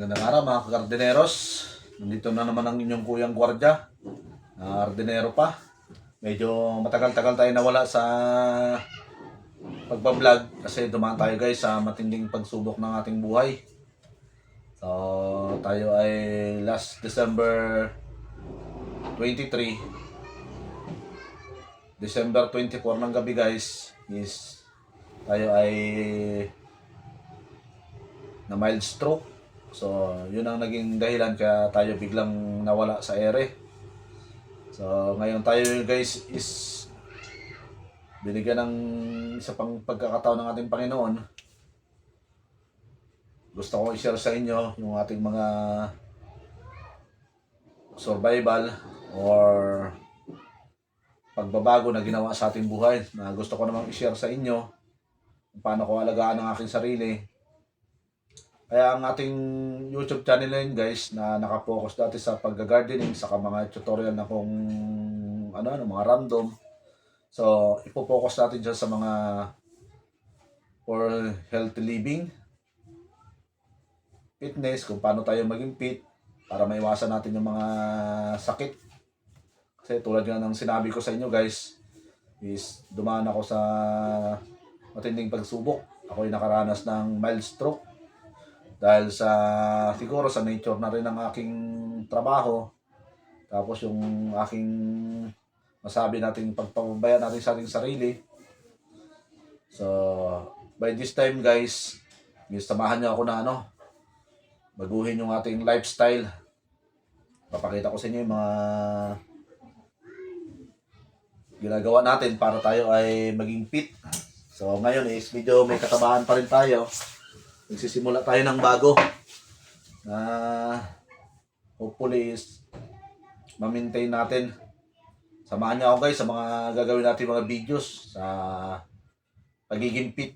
Magandang araw mga kagardineros. Nandito na naman ang inyong kuyang gwardya. Uh, ardinero pa. Medyo matagal-tagal tayo nawala sa pagbablog kasi dumaan tayo guys sa matinding pagsubok ng ating buhay. So, tayo ay last December 23 December 24 ng gabi guys is tayo ay na mild stroke. So, yun ang naging dahilan kaya tayo biglang nawala sa ere. So, ngayon tayo guys is binigyan ng isa pang pagkakataon ng ating Panginoon. Gusto ko i-share sa inyo yung ating mga survival or pagbabago na ginawa sa ating buhay na gusto ko namang i-share sa inyo paano ko alagaan ang aking sarili kaya ang ating YouTube channel na yun guys na nakapokus dati sa pagga-gardening saka mga tutorial na kung ano ano mga random. So ipo-focus natin dyan sa mga for healthy living, fitness, kung paano tayo maging fit para maiwasan natin yung mga sakit. Kasi tulad nga ng sinabi ko sa inyo guys, is dumaan ako sa matinding pagsubok. Ako ay nakaranas ng mild stroke dahil sa siguro sa nature na rin ng aking trabaho. Tapos yung aking masabi natin pagpapabayaan natin sa ating sarili. So by this time guys guys samahan niyo ako na ano baguhin yung ating lifestyle. Papakita ko sa inyo yung mga ginagawa natin para tayo ay maging fit. So ngayon is medyo may katabaan pa rin tayo nagsisimula tayo ng bago na hopefully ma-maintain natin. Samahan niyo ako guys sa mga gagawin natin mga videos sa pagiging fit.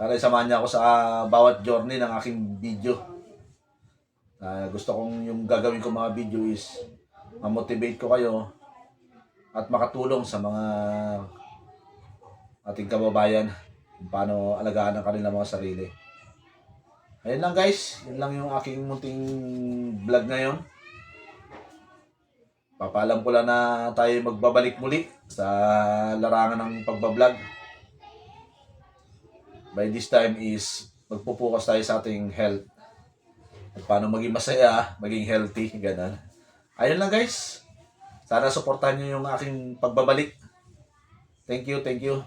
Sana samahan niyo ako sa bawat journey ng aking video. Na gusto kong yung gagawin ko mga video is ma-motivate ko kayo at makatulong sa mga ating kababayan kung paano alagaan ang kanilang mga sarili. Ayun lang guys, yun lang yung aking munting vlog ngayon. Papalam ko lang na tayo magbabalik muli sa larangan ng pagbablog. By this time is magpupukas tayo sa ating health. At paano maging masaya, maging healthy, ganun. Ayun lang guys. Sana suportahan nyo yung aking pagbabalik. Thank you, thank you.